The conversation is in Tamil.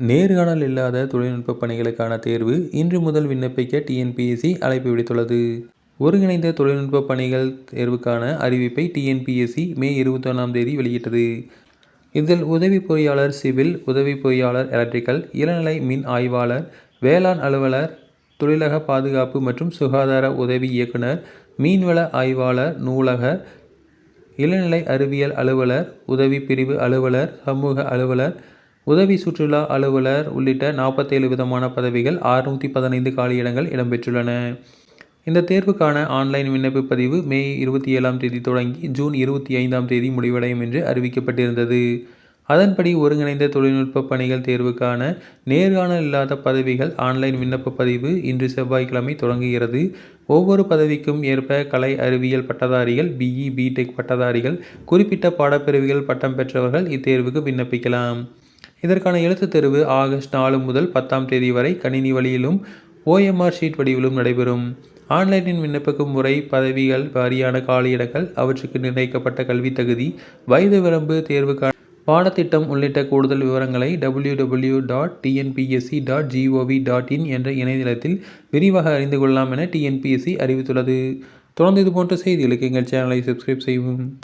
நேர்காணல் இல்லாத தொழில்நுட்ப பணிகளுக்கான தேர்வு இன்று முதல் விண்ணப்பிக்க டிஎன்பிஎஸ்சி அழைப்பு விடுத்துள்ளது. ஒருங்கிணைந்த தொழில்நுட்ப பணிகள் தேர்வுக்கான அறிவிப்பை டிஎன்பிஎஸ்சி மே இருபத்தொன்னாம் தேதி வெளியிட்டது. இதில் உதவி பொறியாளர் சிவில், உதவி பொறியாளர் எலக்ட்ரிக்கல், இளநிலை மின் ஆய்வாளர், வேளாண் அலுவலர், தொழிலக பாதுகாப்பு மற்றும் சுகாதார உதவி இயக்குனர், மீன்வள ஆய்வாளர், நூலக இளநிலை அறிவியல் அலுவலர், உதவி பிரிவு அலுவலர், சமூக அலுவலர், உதவி சுற்றுலா அலுவலர் உள்ளிட்ட நாற்பத்தேழு விதமான பதவிகள், அறுநூற்றி பதினைந்து காலியிடங்கள் இடம்பெற்றுள்ளன. இந்த தேர்வுக்கான ஆன்லைன் விண்ணப்ப பதிவு மே தேதி தொடங்கி ஜூன் இருபத்தி ஐந்தாம் தேதி முடிவடையும் என்று அறிவிக்கப்பட்டிருந்தது. அதன்படி ஒருங்கிணைந்த தொழில்நுட்ப பணிகள் தேர்வுக்கான நேர்காணல் இல்லாத பதவிகள் ஆன்லைன் விண்ணப்ப பதிவு இன்று செவ்வாய்க்கிழமை தொடங்குகிறது. ஒவ்வொரு பதவிக்கும் ஏற்ப கலை அறிவியல் பட்டதாரிகள், பிஇ, பி.டெக் பட்டதாரிகள், குறிப்பிட்ட பாடப்பிரிவுகள் பட்டம் பெற்றவர்கள் இத்தேர்வுக்கு விண்ணப்பிக்கலாம். இதற்கான எழுத்துத் தேர்வு ஆகஸ்ட் நாலு முதல் பத்தாம் தேதி வரை கணினி வழியிலும், ஓ.எம்.ஆர் ஷீட் வடிவிலும் நடைபெறும். ஆன்லைனின் விண்ணப்பிக்கும் முறை பதவிகள் வாரியான காலியிடங்கள், அவற்றுக்கு நிர்ணயிக்கப்பட்ட கல்வித் தகுதி, வயது வரம்பு, தேர்வுக்கான பாடத்திட்டம் உள்ளிட்ட கூடுதல் விவரங்களை W W dot TNPSC dot G O V dot in என்ற இணையதளத்தில் விரிவாக அறிந்து கொள்ளலாம் என டிஎன்பிஎஸ்சி அறிவித்துள்ளது. தொடர்ந்து இதுபோன்ற செய்திகளுக்கு எங்கள் சேனலை சப்ஸ்கிரைப் செய்யவும்.